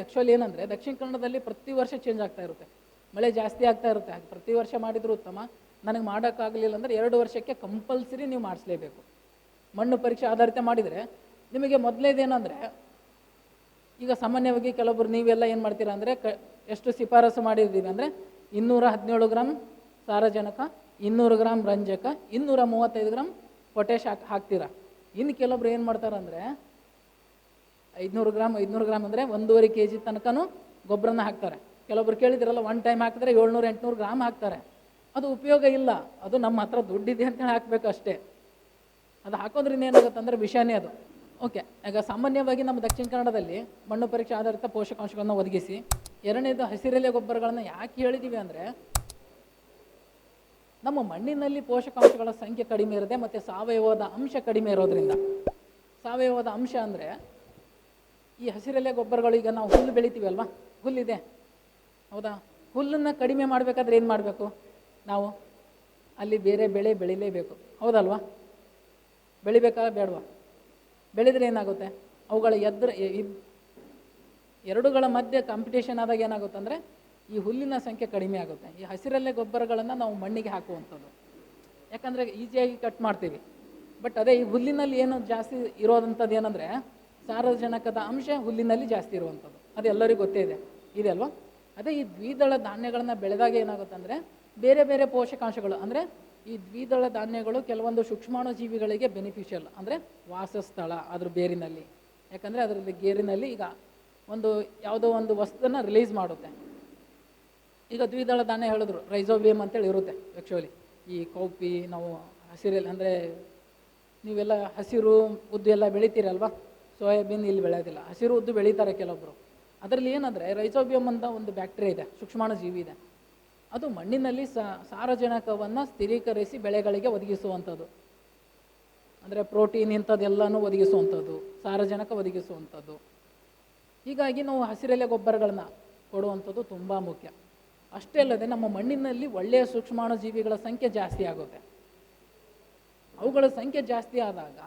Actually ಏನಂದರೆ ದಕ್ಷಿಣ ಕನ್ನಡದಲ್ಲಿ ಪ್ರತಿ ವರ್ಷ ಚೇಂಜ್ ಆಗ್ತಾ ಇರುತ್ತೆ. ಮಳೆ ಜಾಸ್ತಿ ಆಗ್ತಾ ಇರುತ್ತೆ. ಹಾಗೆ ಪ್ರತಿ ವರ್ಷ ಮಾಡಿದರೂ ಉತ್ತಮ. ನನಗೆ ಮಾಡೋಕ್ಕಾಗಲಿಲ್ಲ ಅಂದರೆ ಎರಡು ವರ್ಷಕ್ಕೆ ಕಂಪಲ್ಸರಿ ನೀವು ಮಾಡಿಸ್ಲೇಬೇಕು. ಮಣ್ಣು ಪರೀಕ್ಷೆ ಆಧಾರಿತ ಮಾಡಿದರೆ ನಿಮಗೆ ಮೊದಲೇದೇನೆಂದರೆ ಈಗ ಸಾಮಾನ್ಯವಾಗಿ ಕೆಲವೊಬ್ರು ನೀವೆಲ್ಲ ಏನು ಮಾಡ್ತೀರಾ ಅಂದರೆ ಕ, ಎಷ್ಟು ಶಿಫಾರಸು ಮಾಡಿದ್ದೀವಿ ಅಂದರೆ ಇನ್ನೂರ ಹದಿನೇಳು ಗ್ರಾಮ್ ಸಾರಜನಕ, ಇನ್ನೂರು ಗ್ರಾಮ್ ರಂಜಕ, ಇನ್ನೂರ ಮೂವತ್ತೈದು ಗ್ರಾಮ್ ಪೊಟ್ಯಾಶ್ ಹಾಕ್, ಹಾಕ್ತೀರಾ. ಇನ್ನು ಕೆಲವೊಬ್ರು ಏನು ಮಾಡ್ತಾರೆ ಐದುನೂರು ಗ್ರಾಮ್ ಐದುನೂರು ಗ್ರಾಮ್ ಅಂದರೆ ಒಂದೂವರೆ ಕೆ ಜಿ ತನಕನೂ ಗೊಬ್ಬರನ ಹಾಕ್ತಾರೆ. ಕೆಲವೊಬ್ರು ಕೇಳಿದ್ರಲ್ಲ ಒನ್ ಟೈಮ್ ಹಾಕಿದ್ರೆ ಏಳ್ನೂರು, ಎಂಟುನೂರು ಗ್ರಾಮ್ ಹಾಕ್ತಾರೆ. ಅದು ಉಪಯೋಗ ಇಲ್ಲ. ಅದು ನಮ್ಮ ಹತ್ರ ದುಡ್ಡಿದೆ ಅಂತೇಳಿ ಹಾಕಬೇಕು ಅಷ್ಟೇ. ಅದು ಹಾಕೋದ್ರಿಂದ ಏನಾಗುತ್ತೆ ಅಂದರೆ ವಿಷಯನೇ ಅದು. ಓಕೆ ಈಗ ಸಾಮಾನ್ಯವಾಗಿ ನಮ್ಮ ದಕ್ಷಿಣ ಕನ್ನಡದಲ್ಲಿ ಮಣ್ಣು ಪರೀಕ್ಷೆ ಆಧಾರಿತ ಪೋಷಕಾಂಶಗಳನ್ನು ಒದಗಿಸಿ, ಎರಡನೇದು ಹಸಿರೆಲೆ ಗೊಬ್ಬರಗಳನ್ನು ಯಾಕೆ ಹೇಳಿದ್ದೀವಿ ಅಂದರೆ, ನಮ್ಮ ಮಣ್ಣಿನಲ್ಲಿ ಪೋಷಕಾಂಶಗಳ ಸಂಖ್ಯೆ ಕಡಿಮೆ ಇರದೆ ಮತ್ತು ಸಾವಯವದ ಅಂಶ ಕಡಿಮೆ ಇರೋದ್ರಿಂದ. ಸಾವಯವದ ಅಂಶ ಅಂದರೆ ಈ ಹಸಿರೆಲೆ ಗೊಬ್ಬರಗಳು ಈಗ ನಾವು ಹುಲ್ಲು ಬೆಳಿತೀವಿ ಹುಲ್ಲಿದೆ. ಹೌದಾ? ಹುಲ್ಲನ್ನು ಕಡಿಮೆ ಮಾಡಬೇಕಾದ್ರೆ ಏನು ಮಾಡಬೇಕು? ನಾವು ಅಲ್ಲಿ ಬೇರೆ ಬೆಳೆ ಬೆಳಿಲೇಬೇಕು. ಹೌದಲ್ವಾ? ಬೆಳಿಬೇಕಾ ಬೇಡವಾ? ಬೆಳೆದ್ರೆ ಏನಾಗುತ್ತೆ? ಅವುಗಳ ಎದ್ರ ಎರಡುಗಳ ಮಧ್ಯೆ ಕಾಂಪಿಟೇಷನ್ ಆದಾಗ ಏನಾಗುತ್ತೆ ಅಂದರೆ ಈ ಹುಲ್ಲಿನ ಸಂಖ್ಯೆ ಕಡಿಮೆ ಆಗುತ್ತೆ. ಈ ಹಸಿರಲ್ಲೇ ಗೊಬ್ಬರಗಳನ್ನು ನಾವು ಮಣ್ಣಿಗೆ ಹಾಕುವಂಥದ್ದು. ಯಾಕಂದರೆ ಈಸಿಯಾಗಿ ಕಟ್ ಮಾಡ್ತೀವಿ. ಬಟ್ ಅದೇ ಈ ಹುಲ್ಲಿನಲ್ಲಿ ಏನು ಜಾಸ್ತಿ ಇರೋದಂಥದ್ದು ಏನಂದರೆ ಸಾರಜನಕದ ಅಂಶ ಹುಲ್ಲಿನಲ್ಲಿ ಜಾಸ್ತಿ ಇರುವಂಥದ್ದು. ಅದು ಎಲ್ಲರಿಗೂ ಗೊತ್ತೇ ಇದೆ. ಇದೆ ಅಲ್ವಾ? ಅದೇ ಈ ದ್ವಿದಳ ಧಾನ್ಯಗಳನ್ನು ಬೆಳೆದಾಗ ಏನಾಗುತ್ತೆ ಅಂದರೆ ಬೇರೆ ಬೇರೆ ಪೋಷಕಾಂಶಗಳು, ಅಂದರೆ ಈ ದ್ವಿದಳ ಧಾನ್ಯಗಳು ಕೆಲವೊಂದು ಸೂಕ್ಷ್ಮಾಣು ಜೀವಿಗಳಿಗೆ ಬೆನಿಫಿಷಿಯಲ್ ಅಂದರೆ ವಾಸಸ್ಥಳ ಅದ್ರ ಬೇರಿನಲ್ಲಿ. ಯಾಕಂದರೆ ಅದರಲ್ಲಿ ಗೇರಿನಲ್ಲಿ ಈಗ ಒಂದು ಯಾವುದೋ ಒಂದು ವಸ್ತುನ ರಿಲೀಸ್ ಮಾಡುತ್ತೆ. ಈಗ ದ್ವಿದಳ ಧಾನ್ಯ ಹೇಳಿದ್ರು ರೈಸೋಬಿಯಮ್ ಅಂತೇಳಿ ಇರುತ್ತೆ ಆ್ಯಕ್ಚುಲಿ ಈ ಕೌಪಿ, ನಾವು ಹಸಿರಲ್ಲಿ, ಅಂದರೆ ನೀವೆಲ್ಲ ಹಸಿರು ಉದ್ದು ಎಲ್ಲ ಬೆಳಿತೀರಲ್ವಾ? ಸೋಯಾಬೀನ್ ಇಲ್ಲಿ ಬೆಳೆಯೋದಿಲ್ಲ ಹಸಿರು ಉದ್ದು ಬೆಳೀತಾರೆ ಕೆಲವೊಬ್ಬರು ಅದರಲ್ಲಿ ಏನಂದರೆ ರೈಸೋಬಿಯಂ ಅಂತ ಒಂದು ಬ್ಯಾಕ್ಟೀರಿಯಾ ಇದೆ, ಸೂಕ್ಷ್ಮಾಣು ಜೀವಿ ಇದೆ. ಅದು ಮಣ್ಣಿನಲ್ಲಿ ಸಾರಜನಕವನ್ನು ಸ್ಥಿರೀಕರಿಸಿ ಬೆಳೆಗಳಿಗೆ ಒದಗಿಸುವಂಥದ್ದು. ಅಂದರೆ ಪ್ರೋಟೀನ್ ಇಂಥದ್ದೆಲ್ಲನೂ ಒದಗಿಸುವಂಥದ್ದು, ಸಾರಜನಕ ಒದಗಿಸುವಂಥದ್ದು. ಹೀಗಾಗಿ ನಾವು ಹಸಿರೆಲೆ ಗೊಬ್ಬರಗಳನ್ನ ಕೊಡುವಂಥದ್ದು ತುಂಬ ಮುಖ್ಯ. ಅಷ್ಟೇ ಅಲ್ಲದೆ ನಮ್ಮ ಮಣ್ಣಿನಲ್ಲಿ ಒಳ್ಳೆಯ ಸೂಕ್ಷ್ಮಾಣು ಜೀವಿಗಳ ಸಂಖ್ಯೆ ಜಾಸ್ತಿ ಆಗುತ್ತೆ. ಅವುಗಳ ಸಂಖ್ಯೆ ಜಾಸ್ತಿ ಆದಾಗ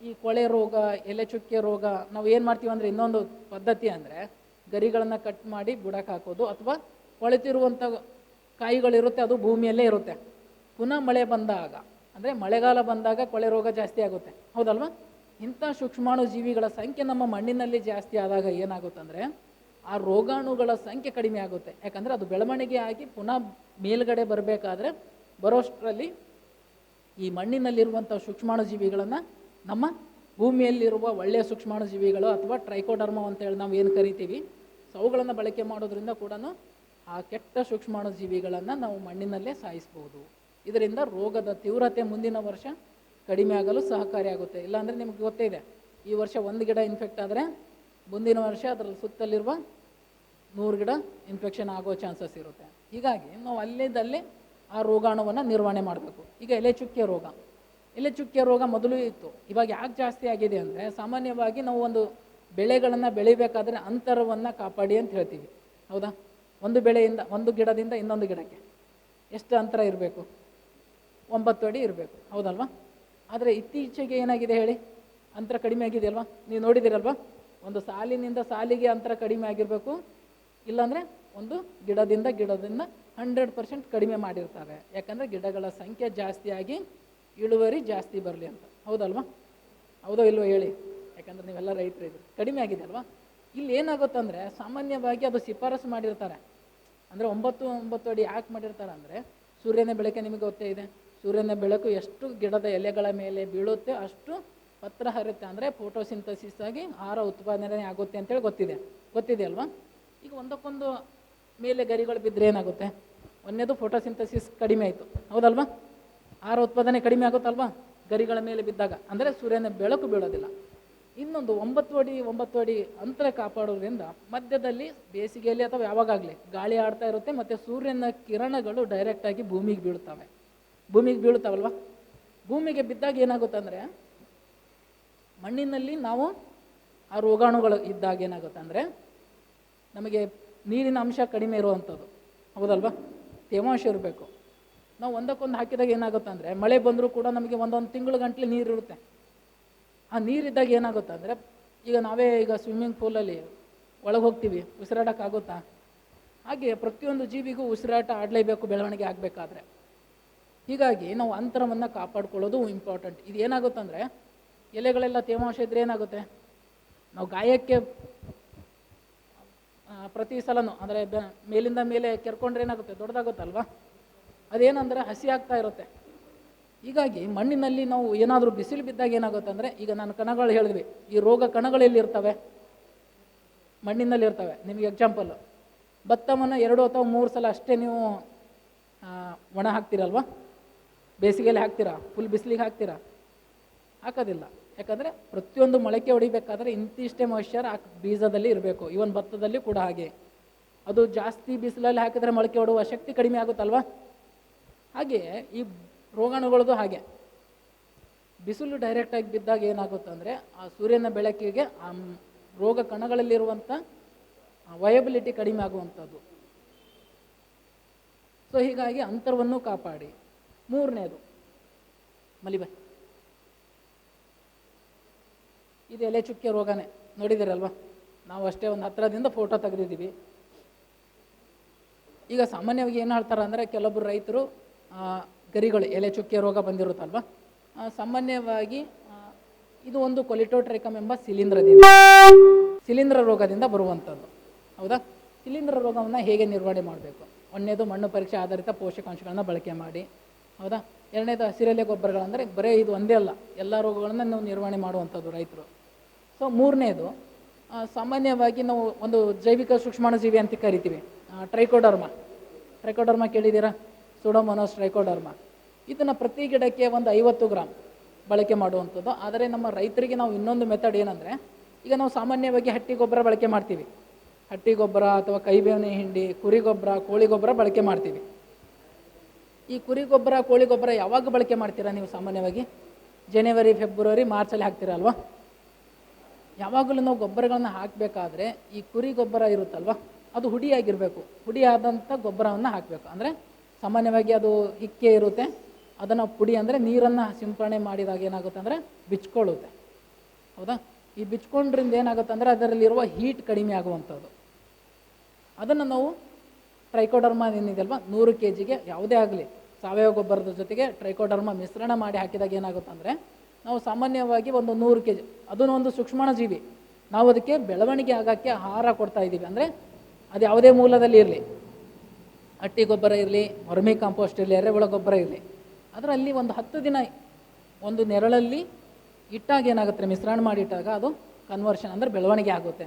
ಈ ಕೊಳೆ ರೋಗ, ಎಲೆ ಚುಕ್ಕೆ ರೋಗ ನಾವು ಏನು ಮಾಡ್ತೀವಿ ಅಂದರೆ ಇನ್ನೊಂದು ಪದ್ಧತಿ ಅಂದರೆ ಗರಿಗಳನ್ನು ಕಟ್ ಮಾಡಿ ಬುಡಕ್ಕೆ ಹಾಕೋದು ಅಥವಾ ಕೊಳೆತಿರುವಂಥ ಕಾಯಿಗಳಿರುತ್ತೆ ಅದು ಭೂಮಿಯಲ್ಲೇ ಇರುತ್ತೆ. ಪುನಃ ಮಳೆ ಬಂದಾಗ, ಅಂದರೆ ಮಳೆಗಾಲ ಬಂದಾಗ ಕೊಳೆ ರೋಗ ಜಾಸ್ತಿ ಆಗುತ್ತೆ. ಹೌದಲ್ವಾ? ಇಂಥ ಸೂಕ್ಷ್ಮಾಣು ಜೀವಿಗಳ ಸಂಖ್ಯೆ ನಮ್ಮ ಮಣ್ಣಿನಲ್ಲಿ ಜಾಸ್ತಿ ಆದಾಗ ಏನಾಗುತ್ತಂದರೆ ಆ ರೋಗಾಣುಗಳ ಸಂಖ್ಯೆ ಕಡಿಮೆ ಆಗುತ್ತೆ. ಯಾಕಂದರೆ ಅದು ಬೆಳವಣಿಗೆ ಆಗಿ ಪುನಃ ಮೇಲ್ಗಡೆ ಬರಬೇಕಾದ್ರೆ ಬರೋಷ್ಟರಲ್ಲಿ ಈ ಮಣ್ಣಿನಲ್ಲಿರುವಂಥ ಸೂಕ್ಷ್ಮಾಣು ಜೀವಿಗಳನ್ನು ನಮ್ಮ ಭೂಮಿಯಲ್ಲಿರುವ ಒಳ್ಳೆಯ ಸೂಕ್ಷ್ಮಾಣು ಜೀವಿಗಳು ಅಥವಾ ಟ್ರೈಕೋಡರ್ಮ ಅಂತೇಳಿ ನಾವು ಏನು ಕರಿತೀವಿ ಸೊ ಅವುಗಳನ್ನು ಬಳಕೆ ಮಾಡೋದ್ರಿಂದ ಕೂಡ ಆ ಕೆಟ್ಟ ಸೂಕ್ಷ್ಮಾಣು ಜೀವಿಗಳನ್ನು ನಾವು ಮಣ್ಣಿನಲ್ಲೇ ಸಾಯಿಸ್ಬೋದು. ಇದರಿಂದ ರೋಗದ ತೀವ್ರತೆ ಮುಂದಿನ ವರ್ಷ ಕಡಿಮೆ ಆಗಲು ಸಹಕಾರಿಯಾಗುತ್ತೆ ಇಲ್ಲಾಂದರೆ ನಿಮ್ಗೆ ಗೊತ್ತೇ ಇದೆ ಈ ವರ್ಷ ಒಂದು ಗಿಡ ಇನ್ಫೆಕ್ಟ್ ಆದರೆ ಮುಂದಿನ ವರ್ಷ ಅದರ ಸುತ್ತಲಿರುವ ನೂರು ಗಿಡ ಇನ್ಫೆಕ್ಷನ್ ಆಗೋ ಚಾನ್ಸಸ್ ಇರುತ್ತೆ. ಹೀಗಾಗಿ ನಾವು ಅಲ್ಲಿದ್ದಲ್ಲೇ ಆ ರೋಗಾಣುವನ್ನು ನಿರ್ವಹಣೆ ಮಾಡಬೇಕು. ಈಗ ಎಲೆ ಚುಕ್ಕೆ ರೋಗ. ಎಲೆ ಚುಕ್ಕೆ ರೋಗ ಮೊದಲು ಇತ್ತು. ಇವಾಗ ಯಾಕೆ ಜಾಸ್ತಿ ಆಗಿದೆ ಅಂದರೆ ಸಾಮಾನ್ಯವಾಗಿ ನಾವು ಒಂದು ಬೆಳೆಗಳನ್ನು ಬೆಳಿಬೇಕಾದ್ರೆ ಅಂತರವನ್ನು ಕಾಪಾಡಿ ಅಂತ ಹೇಳ್ತೀವಿ. ಹೌದಾ? ಒಂದು ಬೆಳೆಯಿಂದ, ಒಂದು ಗಿಡದಿಂದ ಇನ್ನೊಂದು ಗಿಡಕ್ಕೆ. ಎಷ್ಟು ಅಂತರ ಇರಬೇಕು? ಒಂಬತ್ತು ಅಡಿ ಇರಬೇಕು. ಹೌದಲ್ವಾ? ಆದರೆ ಇತ್ತೀಚೆಗೆ ಏನಾಗಿದೆ ಹೇಳಿ? ಅಂತರ ಕಡಿಮೆ ಆಗಿದೆ ಅಲ್ವಾ? ನೀವು ನೋಡಿದಿರಲ್ವಾ ಒಂದು ಸಾಲಿನಿಂದ ಸಾಲಿಗೆ ಅಂತರ ಕಡಿಮೆ ಆಗಿರಬೇಕು. ಇಲ್ಲಾಂದರೆ ಒಂದು ಗಿಡದಿಂದ ಗಿಡದಿಂದ ಹಂಡ್ರೆಡ್ ಪರ್ಸೆಂಟ್ ಕಡಿಮೆ ಮಾಡಿರ್ತಾರೆ. ಯಾಕಂದರೆ ಗಿಡಗಳ ಸಂಖ್ಯೆ ಜಾಸ್ತಿಯಾಗಿ ಇಳುವರಿ ಜಾಸ್ತಿ ಬರಲಿ ಅಂತ. ಹೌದಲ್ವಾ? ಹೌದೋ ಇಲ್ವೋ ಹೇಳಿ. ಯಾಕಂದ್ರೆ ನೀವೆಲ್ಲ ರೈತರು ಇದ್ರಿ ಕಡಿಮೆ ಆಗಿದೆ ಅಲ್ವಾ? ಇಲ್ಲಿ ಏನಾಗುತ್ತಂದರೆ ಸಾಮಾನ್ಯವಾಗಿ ಅದು ಶಿಫಾರಸು ಮಾಡಿರ್ತಾರೆ. ಅಂದರೆ ಒಂಬತ್ತು ಒಂಬತ್ತು ಅಡಿ ಯಾಕೆ ಮಾಡಿರ್ತಾರೆ ಅಂದರೆ ಸೂರ್ಯನ ಬೆಳಕೆ ನಿಮಗೆ ಗೊತ್ತೇ ಇದೆ. ಸೂರ್ಯನ ಬೆಳಕು ಎಷ್ಟು ಗಿಡದ ಎಲೆಗಳ ಮೇಲೆ ಬೀಳುತ್ತೆ ಅಷ್ಟು ಪತ್ರ ಹರಿಯುತ್ತೆ ಅಂದರೆ ಫೋಟೋಸಿಂಥಸಿಸ್ ಆಗಿ ಆಹಾರ ಉತ್ಪಾದನೆ ಆಗುತ್ತೆ ಅಂತೇಳಿ ಗೊತ್ತಿದೆ. ಗೊತ್ತಿದೆ ಅಲ್ವಾ? ಈಗ ಒಂದಕ್ಕೊಂದು ಮೇಲೆ ಗರಿಗಳು ಬಿದ್ದರೆ ಏನಾಗುತ್ತೆ? ಒಂದೇದು ಫೋಟೋಸಿಂಥಸಿಸ್ ಕಡಿಮೆ ಆಯಿತು. ಹೌದಲ್ವಾ? ಆಹಾರ ಉತ್ಪಾದನೆ ಕಡಿಮೆ ಆಗುತ್ತಲ್ವಾ? ಗರಿಗಳ ಮೇಲೆ ಬಿದ್ದಾಗ. ಅಂದರೆ ಸೂರ್ಯನ ಬೆಳಕು ಬೀಳೋದಿಲ್ಲ. ಇನ್ನೊಂದು ಒಂಬತ್ತು ಅಡಿ ಒಂಬತ್ತು ಅಡಿ ಅಂತರ ಕಾಪಾಡೋದ್ರಿಂದ ಮಧ್ಯದಲ್ಲಿ ಬೇಸಿಗೆಯಲ್ಲಿ ಅಥವಾ ಯಾವಾಗಲಿ ಗಾಳಿ ಆಡ್ತಾ ಇರುತ್ತೆ ಮತ್ತು ಸೂರ್ಯನ ಕಿರಣಗಳು ಡೈರೆಕ್ಟಾಗಿ ಭೂಮಿಗೆ ಬೀಳ್ತವೆ ಭೂಮಿಗೆ ಬೀಳ್ತಾವಲ್ವ ಭೂಮಿಗೆ ಬಿದ್ದಾಗ ಏನಾಗುತ್ತೆ ಅಂದರೆ ಮಣ್ಣಿನಲ್ಲಿ ನಾವು ಆ ರೋಗಾಣುಗಳು ಇದ್ದಾಗ ಏನಾಗುತ್ತೆ ಅಂದರೆ ನಮಗೆ ನೀರಿನ ಅಂಶ ಕಡಿಮೆ ಇರುವಂಥದ್ದು. ಹೌದಲ್ವಾ? ತೇವಾಂಶ ಇರಬೇಕು. ನಾವು ಒಂದಕ್ಕೊಂದು ಹಾಕಿದಾಗ ಏನಾಗುತ್ತೆ ಅಂದರೆ, ಮಳೆ ಬಂದರೂ ಕೂಡ ನಮಗೆ ಒಂದೊಂದು ತಿಂಗಳು ಗಂಟಲೆ ನೀರು ಇರುತ್ತೆ. ಆ ನೀರಿದ್ದಾಗ ಏನಾಗುತ್ತೆ ಅಂದರೆ, ಈಗ ನಾವೇ ಈಗ ಸ್ವಿಮ್ಮಿಂಗ್ ಪೂಲಲ್ಲಿ ಒಳಗೆ ಹೋಗ್ತೀವಿ ಉಸಿರಾಡೋಕ್ಕಾಗುತ್ತಾ ಹಾಗೆ ಪ್ರತಿಯೊಂದು ಜೀವಿಗೂ ಉಸಿರಾಟ ಆಡಲೇಬೇಕು, ಬೆಳವಣಿಗೆ ಆಗಬೇಕಾದ್ರೆ. ಹೀಗಾಗಿ ನಾವು ಅಂತರವನ್ನು ಕಾಪಾಡ್ಕೊಳ್ಳೋದು ಇಂಪಾರ್ಟೆಂಟ್ ಇದು ಏನಾಗುತ್ತಂದರೆ ಎಲೆಗಳೆಲ್ಲ ತೇವಾಂಶ ಇದ್ರೆ ಏನಾಗುತ್ತೆ? ನಾವು ಗಾಯಕ್ಕೆ ಪ್ರತಿ ಸಲನೂ, ಅಂದರೆ ಮೇಲಿಂದ ಮೇಲೆ ಕೆರ್ಕೊಂಡ್ರೆ ಏನಾಗುತ್ತೆ? ದೊಡ್ಡದಾಗುತ್ತಲ್ವಾ? ಅದೇನಂದರೆ ಹಸಿ ಆಗ್ತಾ ಇರುತ್ತೆ. ಹೀಗಾಗಿ ಮಣ್ಣಿನಲ್ಲಿ ನಾವು ಏನಾದರೂ ಬಿಸಿಲು ಬಿದ್ದಾಗ ಏನಾಗುತ್ತೆ ಅಂದರೆ, ಈಗ ನಾನು ಕಣಗಳು ಹೇಳಿದ್ವಿ, ಈ ರೋಗ ಕಣಗಳು ಎಲ್ಲಿ ಇರ್ತವೆ. ಮಣ್ಣಿನಲ್ಲಿ ಇರ್ತವೆ. ನಿಮಗೆ ಎಕ್ಸಾಂಪಲ್ಲು ಭತ್ತವನ್ನು ಎರಡು ಅಥವಾ ಮೂರು ಸಲ ಅಷ್ಟೇ ನೀವು ಒಣ ಹಾಕ್ತೀರಲ್ವ? ಬೇಸಿಗೆಯಲ್ಲಿ ಹಾಕ್ತೀರಾ? ಫುಲ್ ಬಿಸಿಲಿಗೆ ಹಾಕ್ತೀರಾ? ಹಾಕೋದಿಲ್ಲ. ಯಾಕಂದರೆ ಪ್ರತಿಯೊಂದು ಮೊಳಕೆ ಹೊಡಿಬೇಕಾದ್ರೆ ಇಂತಿಷ್ಟೇ ಮಾಯ್ಶ್ಚರ್ ಆ ಬೀಜದಲ್ಲಿ ಇರಬೇಕು. ಇವನ್ ಭತ್ತದಲ್ಲಿ ಕೂಡ ಹಾಗೆ. ಅದು ಜಾಸ್ತಿ ಬಿಸಿಲಲ್ಲಿ ಹಾಕಿದರೆ ಮೊಳಕೆ ಹೊಡುವ ಶಕ್ತಿ ಕಡಿಮೆ ಆಗುತ್ತಲ್ವಾ? ಹಾಗೆ ಈ ರೋಗಾಣುಗಳದ್ದು ಹಾಗೆ. ಬಿಸಿಲು ಡೈರೆಕ್ಟಾಗಿ ಬಿದ್ದಾಗ ಏನಾಗುತ್ತೆ ಅಂದರೆ ಆ ಸೂರ್ಯನ ಬೆಳಕಿಗೆ ಆ ರೋಗ ಕಣಗಳಲ್ಲಿರುವಂಥ ವಯಬಿಲಿಟಿ ಕಡಿಮೆ ಆಗುವಂಥದ್ದು. ಸೊ ಹೀಗಾಗಿ ಅಂತರವನ್ನು ಕಾಪಾಡಿ. ಮೂರನೇದು ಮಲಿಬೆ ಇದು ಎಲೆ ಚುಕ್ಕೆ ರೋಗನೇ. ನೋಡಿದಿರಲ್ವಾ ನಾವು ಅಷ್ಟೇ ಒಂದು ಹತ್ತಿರದಿಂದ ಫೋಟೋ ತೆಗೆದಿದ್ದೀವಿ. ಈಗ ಸಾಮಾನ್ಯವಾಗಿ ಏನು ಹೇಳ್ತಾರೆ ಅಂದರೆ ಕೆಲವೊಬ್ಬರು ರೈತರು ಗರಿಗಳು, ಎಲೆ ಚುಕ್ಕೆ ರೋಗ ಬಂದಿರುತ್ತಲ್ವ? ಸಾಮಾನ್ಯವಾಗಿ ಇದು ಒಂದು ಕೊಲಿಟೋಟ್ರಿಕಮ್ ಎಂಬ ಶಿಲೀಂಧ್ರದಿಂದ ಶಿಲೀಂಧ್ರ ರೋಗದಿಂದ ಬರುವಂಥದ್ದು. ಹೌದಾ? ಶಿಲೀಂಧ್ರ ರೋಗವನ್ನು ಹೇಗೆ ನಿರ್ವಹಣೆ ಮಾಡಬೇಕು? ಒಂದನೇದು ಮಣ್ಣು ಪರೀಕ್ಷೆ ಆಧಾರಿತ ಪೋಷಕಾಂಶಗಳನ್ನು ಬಳಕೆ ಮಾಡಿ. ಹೌದಾ? ಎರಡನೇದು ಹಸಿರೆಲೆ ಗೊಬ್ಬರಗಳಂದರೆ ಬರೀ ಇದು ಒಂದೇ ಅಲ್ಲ, ಎಲ್ಲ ರೋಗಗಳನ್ನು ನಾವು ನಿರ್ವಹಣೆ ಮಾಡುವಂಥದ್ದು ರೈತರು. ಸೊ ಮೂರನೇದು ಸಾಮಾನ್ಯವಾಗಿ ನಾವು ಒಂದು ಜೈವಿಕ ಸೂಕ್ಷ್ಮಾಣುಜೀವಿ ಅಂತ ಕರಿತೀವಿ ಟ್ರೈಕೋಡರ್ಮಾ. ಟ್ರೈಕೋಡರ್ಮಾ ಕೇಳಿದ್ದೀರಾ? Pseudomonas Trichoderma. ಇದನ್ನು ಪ್ರತಿ ಗಿಡಕ್ಕೆ ಒಂದು ಐವತ್ತು ಗ್ರಾಮ್ ಬಳಕೆ ಮಾಡುವಂಥದ್ದು. ಆದರೆ ನಮ್ಮ ರೈತರಿಗೆ ನಾವು ಇನ್ನೊಂದು ಮೆಥಡ್ ಏನಂದರೆ, ಈಗ ನಾವು ಸಾಮಾನ್ಯವಾಗಿ ಹಟ್ಟಿ ಗೊಬ್ಬರ ಬಳಕೆ ಮಾಡ್ತೀವಿ. ಹಟ್ಟಿ ಗೊಬ್ಬರ ಅಥವಾ ಕೈಬೇವಿನ ಹಿಂಡಿ, ಕುರಿ ಗೊಬ್ಬರ, ಕೋಳಿ ಗೊಬ್ಬರ ಬಳಕೆ ಮಾಡ್ತೀವಿ. ಈ ಕುರಿ ಗೊಬ್ಬರ, ಕೋಳಿ ಗೊಬ್ಬರ ಯಾವಾಗ ಬಳಕೆ ಮಾಡ್ತೀರಾ ನೀವು ಸಾಮಾನ್ಯವಾಗಿ? ಜನವರಿ, ಫೆಬ್ರವರಿ, ಮಾರ್ಚಲ್ಲಿ ಹಾಕ್ತೀರಲ್ವ ಯಾವಾಗಲೂ ನಾವು ಗೊಬ್ಬರಗಳನ್ನು ಹಾಕಬೇಕಾದ್ರೆ ಈ ಕುರಿ ಗೊಬ್ಬರ ಇರುತ್ತಲ್ವ, ಅದು ಹುಡಿಯಾಗಿರಬೇಕು ಹುಡಿಯಾದಂಥ ಗೊಬ್ಬರವನ್ನು ಹಾಕಬೇಕು. ಅಂದರೆ ಸಾಮಾನ್ಯವಾಗಿ ಅದು ಹಿಕ್ಕೆ ಇರುತ್ತೆ. ಅದನ್ನು ಪುಡಿ ಅಂದರೆ ನೀರನ್ನು ಸಿಂಪರಣೆ ಮಾಡಿದಾಗ ಏನಾಗುತ್ತೆ ಅಂದರೆ ಬಿಚ್ಕೊಳ್ಳುತ್ತೆ. ಹೌದಾ? ಈ ಬಿಚ್ಕೊಂಡ್ರಿಂದ ಏನಾಗುತ್ತೆ ಅಂದರೆ ಅದರಲ್ಲಿರುವ ಹೀಟ್ ಕಡಿಮೆ ಆಗುವಂಥದ್ದು. ಅದನ್ನು ನಾವು ಟ್ರೈಕೋಡರ್ಮ ಏನಿದೆಯಲ್ವ? ನೂರು ಕೆ ಜಿಗೆ ಯಾವುದೇ ಆಗಲಿ, ಸಾವಯವ ಗೊಬ್ಬರದ ಜೊತೆಗೆ ಟ್ರೈಕೋಡರ್ಮ ಮಿಶ್ರಣ ಮಾಡಿ ಹಾಕಿದಾಗ ಏನಾಗುತ್ತೆ ಅಂದರೆ ನಾವು ಸಾಮಾನ್ಯವಾಗಿ ಒಂದು ನೂರು ಕೆ ಜಿ ಅದನ್ನು ಒಂದು ಸೂಕ್ಷ್ಮಣ ಜೀವಿ. ನಾವು ಅದಕ್ಕೆ ಬೆಳವಣಿಗೆ ಆಗೋಕ್ಕೆ ಆಹಾರ ಕೊಡ್ತಾ ಇದ್ದೀವಿ. ಅಂದರೆ ಅದು ಯಾವುದೇ ಮೂಲದಲ್ಲಿ ಇರಲಿ. ಹಟ್ಟಿ ಗೊಬ್ಬರ ಇರಲಿ ವರ್ಮಿ ಕಾಂಪೋಸ್ಟ್ ಇರಲಿ, ಎರೆಹುಳ ಗೊಬ್ಬರ ಇರಲಿ. ಅದರಲ್ಲಿ ಒಂದು ಹತ್ತು ದಿನ ಒಂದು ನೆರಳಲ್ಲಿ ಇಟ್ಟಾಗ ಏನಾಗುತ್ತೆ ಮಿಶ್ರಣ ಮಾಡಿಟ್ಟಾಗ ಅದು ಕನ್ವರ್ಷನ್ ಅಂದರೆ ಬೆಳವಣಿಗೆ ಆಗುತ್ತೆ.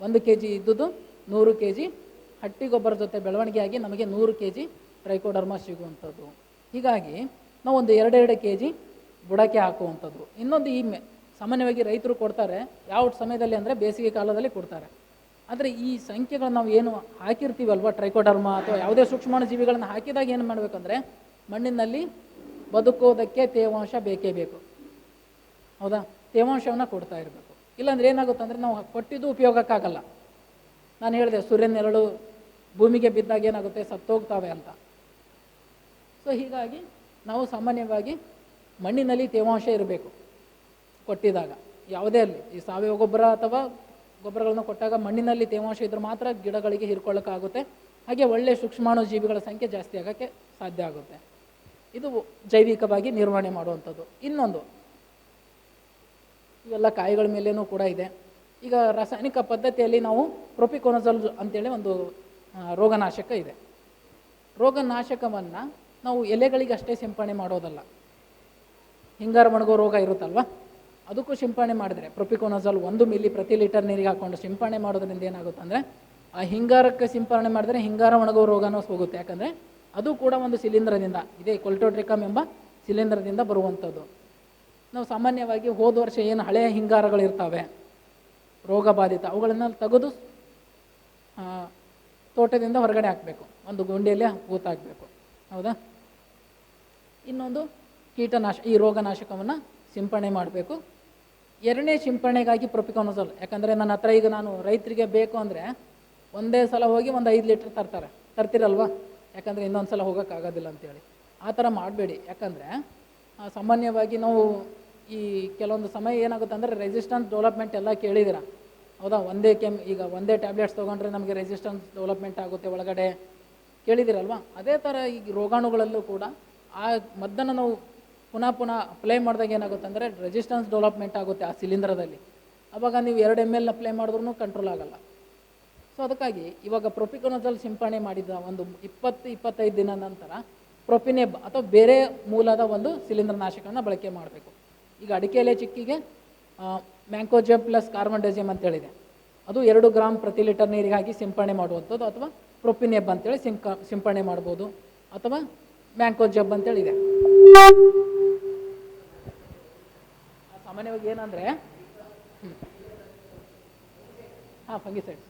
ಒಂದು ಕೆ ಜಿ ಇದ್ದುದು ನೂರು ಕೆ ಜಿ ಹಟ್ಟಿ ಗೊಬ್ಬರ ಜೊತೆ ಬೆಳವಣಿಗೆ ಆಗಿ ನಮಗೆ ನೂರು ಕೆ ಜಿ ಟ್ರೈಕೋಡರ್ಮ ಸಿಗುವಂಥದ್ದು. ಹೀಗಾಗಿ ನಾವು ಒಂದು ಎರಡೆರಡು ಕೆ ಜಿ ಬುಡಕ್ಕೆ ಹಾಕುವಂಥದ್ದು. ಇನ್ನೊಂದು ಈ ಸಾಮಾನ್ಯವಾಗಿ ರೈತರು ಕೊಡ್ತಾರೆ, ಯಾವ ಸಮಯದಲ್ಲಿ ಅಂದರೆ ಬೇಸಿಗೆ ಕಾಲದಲ್ಲಿ ಕೊಡ್ತಾರೆ. ಆದರೆ ಈ ಸಂಖ್ಯೆಗಳು ನಾವು ಏನು ಹಾಕಿರ್ತೀವಲ್ವ ಟ್ರೈಕೋಡರ್ಮ ಅಥವಾ ಯಾವುದೇ ಸೂಕ್ಷ್ಮಾಣು ಜೀವಿಗಳನ್ನು ಹಾಕಿದಾಗ ಏನು ಮಾಡಬೇಕಂದ್ರೆ ಮಣ್ಣಿನಲ್ಲಿ ಬದುಕೋದಕ್ಕೆ ತೇವಾಂಶ ಬೇಕೇ ಬೇಕು. ಹೌದಾ? ತೇವಾಂಶವನ್ನು ಕೊಡ್ತಾ ಇರಬೇಕು. ಇಲ್ಲಾಂದ್ರೆ ಏನಾಗುತ್ತೆ ಅಂದರೆ ನಾವು ಕೊಟ್ಟಿದ್ದು ಉಪಯೋಗಕ್ಕಾಗಲ್ಲ. ನಾನು ಹೇಳಿದೆ, ಸೂರ್ಯನ ನೆರಳು ಭೂಮಿಗೆ ಬಿದ್ದಾಗ ಏನಾಗುತ್ತೆ? ಸತ್ತೋಗ್ತಾವೆ ಅಂತ. ಸೊ ಹೀಗಾಗಿ ನಾವು ಸಾಮಾನ್ಯವಾಗಿ ಮಣ್ಣಿನಲ್ಲಿ ತೇವಾಂಶ ಇರಬೇಕು ಕೊಟ್ಟಿದಾಗ. ಯಾವುದೇ ಅಲ್ಲಿ, ಈ ಸಾವಯವ ಗೊಬ್ಬರ ಅಥವಾ ಗೊಬ್ಬರಗಳನ್ನು ಕೊಟ್ಟಾಗ ಮಣ್ಣಿನಲ್ಲಿ ತೇವಾಂಶ ಇದ್ರೆ ಮಾತ್ರ ಗಿಡಗಳಿಗೆ ಹಿರ್ಕೊಳ್ಳೋಕ್ಕಾಗುತ್ತೆ. ಹಾಗೆ ಒಳ್ಳೆಯ ಸೂಕ್ಷ್ಮಾಣು ಜೀವಿಗಳ ಸಂಖ್ಯೆ ಜಾಸ್ತಿ ಆಗೋಕ್ಕೆ ಸಾಧ್ಯ ಆಗುತ್ತೆ. ಇದು ಜೈವಿಕವಾಗಿ ನಿರ್ವಹಣೆ ಮಾಡುವಂಥದ್ದು. ಇನ್ನೊಂದು, ಇವೆಲ್ಲ ಕಾಯಿಗಳ ಮೇಲೇನೂ ಕೂಡ ಇದೆ. ಈಗ ರಾಸಾಯನಿಕ ಪದ್ಧತಿಯಲ್ಲಿ ನಾವು ಪ್ರೊಪಿಕೋನಜಲ್ ಅಂತೇಳಿ ಒಂದು ರೋಗನಾಶಕ ಇದೆ. ರೋಗನಾಶಕವನ್ನು ನಾವು ಎಲೆಗಳಿಗೆ ಅಷ್ಟೇ ಸಿಂಪಡಣೆ ಮಾಡೋದಲ್ಲ. ಹಿಂಗಾರು ಮಣಗೋ ರೋಗ ಇರುತ್ತಲ್ವ? ಅದಕ್ಕೂ ಸಿಂಪರಣೆ ಮಾಡಿದರೆ ಪ್ರೊಪಿಕೋನಜಲ್ ಒಂದು ಮಿಲಿ ಪ್ರತಿ ಲೀಟರ್ ನೀರಿಗೆ ಹಾಕೊಂಡು ಸಿಂಪರಣೆ ಮಾಡೋದ್ರಿಂದ ಏನಾಗುತ್ತೆ ಅಂದರೆ, ಆ ಹಿಂಗಾರಕ್ಕೆ ಸಿಂಪರಣೆ ಮಾಡಿದ್ರೆ ಹಿಂಗಾರ ಒಣಗೋ ರೋಗನೂ ಹೋಗುತ್ತೆ. ಯಾಕಂದರೆ ಅದು ಕೂಡ ಒಂದು ಶಿಲೀಂಧ್ರದಿಂದ, ಇದೇ ಕೊಲ್ಟೋಟ್ರಿಕಮ್ ಎಂಬ ಶಿಲೀಂಧ್ರದಿಂದ ಬರುವಂಥದ್ದು. ನಾವು ಸಾಮಾನ್ಯವಾಗಿ ಹೋದ ವರ್ಷ ಏನು ಹಳೆಯ ಹಿಂಗಾರಗಳಿರ್ತವೆ ರೋಗ ಬಾಧಿತ ಅವುಗಳನ್ನು ತೆಗೆದು ತೋಟದಿಂದ ಹೊರಗಡೆ ಹಾಕಬೇಕು. ಒಂದು ಗುಂಡಿಯಲ್ಲಿ ಹೂತಾಕಬೇಕು. ಹೌದಾ? ಇನ್ನೊಂದು ಕೀಟನಾಶ, ಈ ರೋಗನಾಶಕವನ್ನು ಸಿಂಪಡಣೆ ಮಾಡಬೇಕು. ಎರಡನೇ ಸಿಂಪರಣೆಗಾಗಿ ಪ್ರೊಪಿಕೋನಜಲ್ ಯಾಕಂದರೆ ನನ್ನ ಹತ್ರ ಈಗ ನಾನು ರೈತರಿಗೆ ಬೇಕು ಅಂದರೆ ಒಂದೇ ಸಲ ಹೋಗಿ ಒಂದು ಐದು ಲೀಟ್ರ್ ತರ್ತಾರೆ. ತರ್ತಿರಲ್ವಾ? ಯಾಕಂದರೆ ಇನ್ನೊಂದು ಸಲ ಹೋಗೋಕ್ಕಾಗೋದಿಲ್ಲ ಅಂತೇಳಿ. ಆ ಥರ ಮಾಡಬೇಡಿ. ಯಾಕಂದರೆ ಸಾಮಾನ್ಯವಾಗಿ ನಾವು ಈ ಕೆಲವೊಂದು ಸಮಯ ಏನಾಗುತ್ತೆ ಅಂದರೆ ರೆಸಿಸ್ಟೆನ್ಸ್ ಡೆವಲಪ್ಮೆಂಟ್ ಎಲ್ಲ ಕೇಳಿದಿರ ಹೌದಾ? ಒಂದೇ ಕೆಮ್, ಈಗ ಒಂದೇ ಟ್ಯಾಬ್ಲೆಟ್ಸ್ ತೊಗೊಂಡ್ರೆ ನಮಗೆ ರೆಸಿಸ್ಟೆನ್ಸ್ ಡೆವಲಪ್ಮೆಂಟ್ ಆಗುತ್ತೆ ಒಳಗಡೆ. ಕೇಳಿದಿರಲ್ವಾ ಅದೇ ಥರ ಈಗ ರೋಗಾಣುಗಳಲ್ಲೂ ಕೂಡ ಆ ಮದ್ದನ್ನು ನಾವು ಪುನಃ ಪುನಃ ಅಪ್ಲೈ ಮಾಡಿದಾಗ ಏನಾಗುತ್ತೆ ಅಂದರೆ ರೆಸಿಸ್ಟೆನ್ಸ್ ಡೆವಲಪ್ಮೆಂಟ್ ಆಗುತ್ತೆ ಆ ಸಿಲಿಂಡರದಲ್ಲಿ ಆವಾಗ ನೀವು ಎರಡು ಎಂ ಎಲ್ ಅಪ್ಲೈ ಮಾಡಿದ್ರೂ ಕಂಟ್ರೋಲ್ ಆಗಲ್ಲ. ಸೊ ಅದಕ್ಕಾಗಿ ಇವಾಗ ಪ್ರೊಪಿಕೊನಜಲ್ ಸಿಂಪಡಣೆ ಮಾಡಿದ ಒಂದು ಇಪ್ಪತ್ತು, ಇಪ್ಪತ್ತೈದು ದಿನ ನಂತರ ಪ್ರೊಪಿನೆಬ್ ಅಥವಾ ಬೇರೆ ಮೂಲದ ಒಂದು ಸಿಲಿಂಡರ್ ನಾಶಕವನ್ನು ಬಳಕೆ ಮಾಡಬೇಕು. ಈಗ ಅಡಿಕೆ ಎಲೆ ಚಿಕ್ಕಿಗೆ ಮ್ಯಾಂಕೋಜೆಬ್ ಪ್ಲಸ್ ಕಾರ್ಬನ್ ಅಂತ ಅಂತೇಳಿದೆ ಅದು ಎರಡು ಗ್ರಾಮ್ ಪ್ರತಿ ಲೀಟರ್ ನೀರಿಗೆ ಹಾಕಿ ಸಿಂಪಡಣೆ ಮಾಡುವಂಥದ್ದು ಅಥವಾ ಪ್ರೊಪಿನೆಬ್ ಅಂತೇಳಿ ಸಿಂಕ, ಸಿಂಪಡಣೆ ಮಾಡ್ಬೋದು ಅಥವಾ ಮ್ಯಾಂಕೋಜೆಬ್ ಅಂತೇಳಿದೆ. ಸಾಮಾನ್ಯವಾಗಿ ಏನಂದರೆ ಹಾಂ ಫಂಗಿಸೈಡ್ಸ್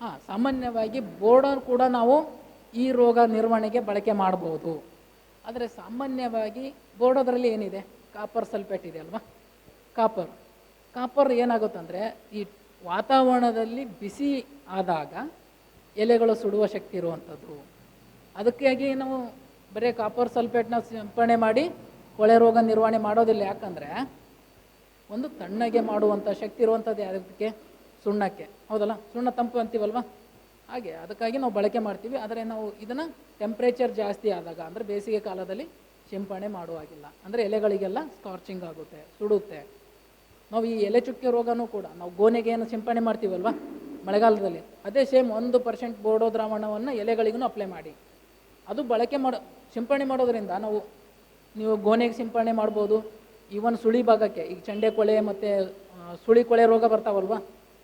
ಹಾಂ, ಸಾಮಾನ್ಯವಾಗಿ ಬೋರ್ಡರ್ ಕೂಡ ನಾವು ಈ ರೋಗ ನಿರ್ವಹಣೆಗೆ ಬಳಕೆ ಮಾಡ್ಬೋದು. ಆದರೆ ಸಾಮಾನ್ಯವಾಗಿ ಬೋರ್ಡೋದ್ರಲ್ಲಿ ಏನಿದೆ? ಕಾಪರ್ ಸಲ್ಫೇಟ್ ಇದೆ ಅಲ್ವಾ? ಕಾಪರ್. ಕಾಪರ್ ಏನಾಗುತ್ತಂದರೆ, ಈ ವಾತಾವರಣದಲ್ಲಿ ಬಿಸಿ ಆದಾಗ ಎಲೆಗಳು ಸುಡುವ ಶಕ್ತಿ ಇರುವಂಥದ್ದು. ಅದಕ್ಕಾಗಿ ನಾವು ಬರೀ ಕಾಪರ್ ಸಲ್ಫೇಟ್ನ ಸಿಂಪಡಣೆ ಮಾಡಿ ಕೊಳೆ ರೋಗ ನಿರ್ವಹಣೆ ಮಾಡೋದಿಲ್ಲ. ಯಾಕಂದರೆ ಒಂದು ತಣ್ಣಗೆ ಮಾಡುವಂಥ ಶಕ್ತಿ ಇರುವಂಥದ್ದು ಯಾವುದಕ್ಕೆ ಸುಣ್ಣಕ್ಕೆ. ಹೌದಲ್ಲ? ಸುಣ್ಣ ತಂಪು ಅಂತೀವಲ್ವ? ಹಾಗೆ ಅದಕ್ಕಾಗಿ ನಾವು ಬಳಕೆ ಮಾಡ್ತೀವಿ. ಆದರೆ ನಾವು ಇದನ್ನು ಟೆಂಪ್ರೇಚರ್ ಜಾಸ್ತಿ ಆದಾಗ, ಅಂದರೆ ಬೇಸಿಗೆ ಕಾಲದಲ್ಲಿ ಸಿಂಪಡಣೆ ಮಾಡುವಾಗಿಲ್ಲ ಅಂದರೆ ಎಲೆಗಳಿಗೆಲ್ಲ ಸ್ಕಾರ್ಚಿಂಗ್ ಆಗುತ್ತೆ, ಸುಡುತ್ತೆ. ನಾವು ಈ ಎಲೆ ಚುಕ್ಕೆ ರೋಗನೂ ಕೂಡ, ನಾವು ಗೋನೆಗೆ ಏನು ಸಿಂಪರಣೆ ಮಾಡ್ತೀವಲ್ವ? ಮಳೆಗಾಲದಲ್ಲಿ. ಅದೇ ಸೇಮ್ ಒಂದು ಪರ್ಸೆಂಟ್ ಬೋರ್ಡೋ ದ್ರಾವಣವನ್ನು ಎಲೆಗಳಿಗೂ ಅಪ್ಲೈ ಮಾಡಿ. ಅದು ಬಳಕೆ ಮಾಡೋ, ಸಿಂಪಡಣೆ ಮಾಡೋದರಿಂದ ನಾವು, ನೀವು ಗೋನೆಗೆ ಸಿಂಪಡಣೆ ಮಾಡ್ಬೋದು, ಈವನ್ ಸುಳಿ ಭಾಗಕ್ಕೆ, ಈಗ ಚಂಡೆ ಕೊಳೆ ಮತ್ತು ಸುಳಿ ಕೊಳೆ ರೋಗ ಬರ್ತಾವಲ್ವ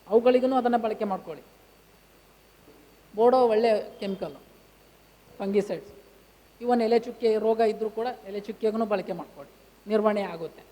ಅವುಗಳಿಗೂ ಅದನ್ನು ಬಳಕೆ ಮಾಡ್ಕೊಳ್ಳಿ. ಬೋಡೋ ಒಳ್ಳೆ ಕೆಮಿಕಲ್ಲು ಫಂಗಿಸೈಡ್ಸ್. ಇವನ್ ಎಲೆ ಚುಕ್ಕೆ ರೋಗ ಇದ್ದರೂ ಕೂಡ ಎಲೆ ಚುಕ್ಕೆಗೂ ಬಳಕೆ ಮಾಡ್ಕೊಳ್ಳಿ, ನಿರ್ವಹಣೆ ಆಗುತ್ತೆ.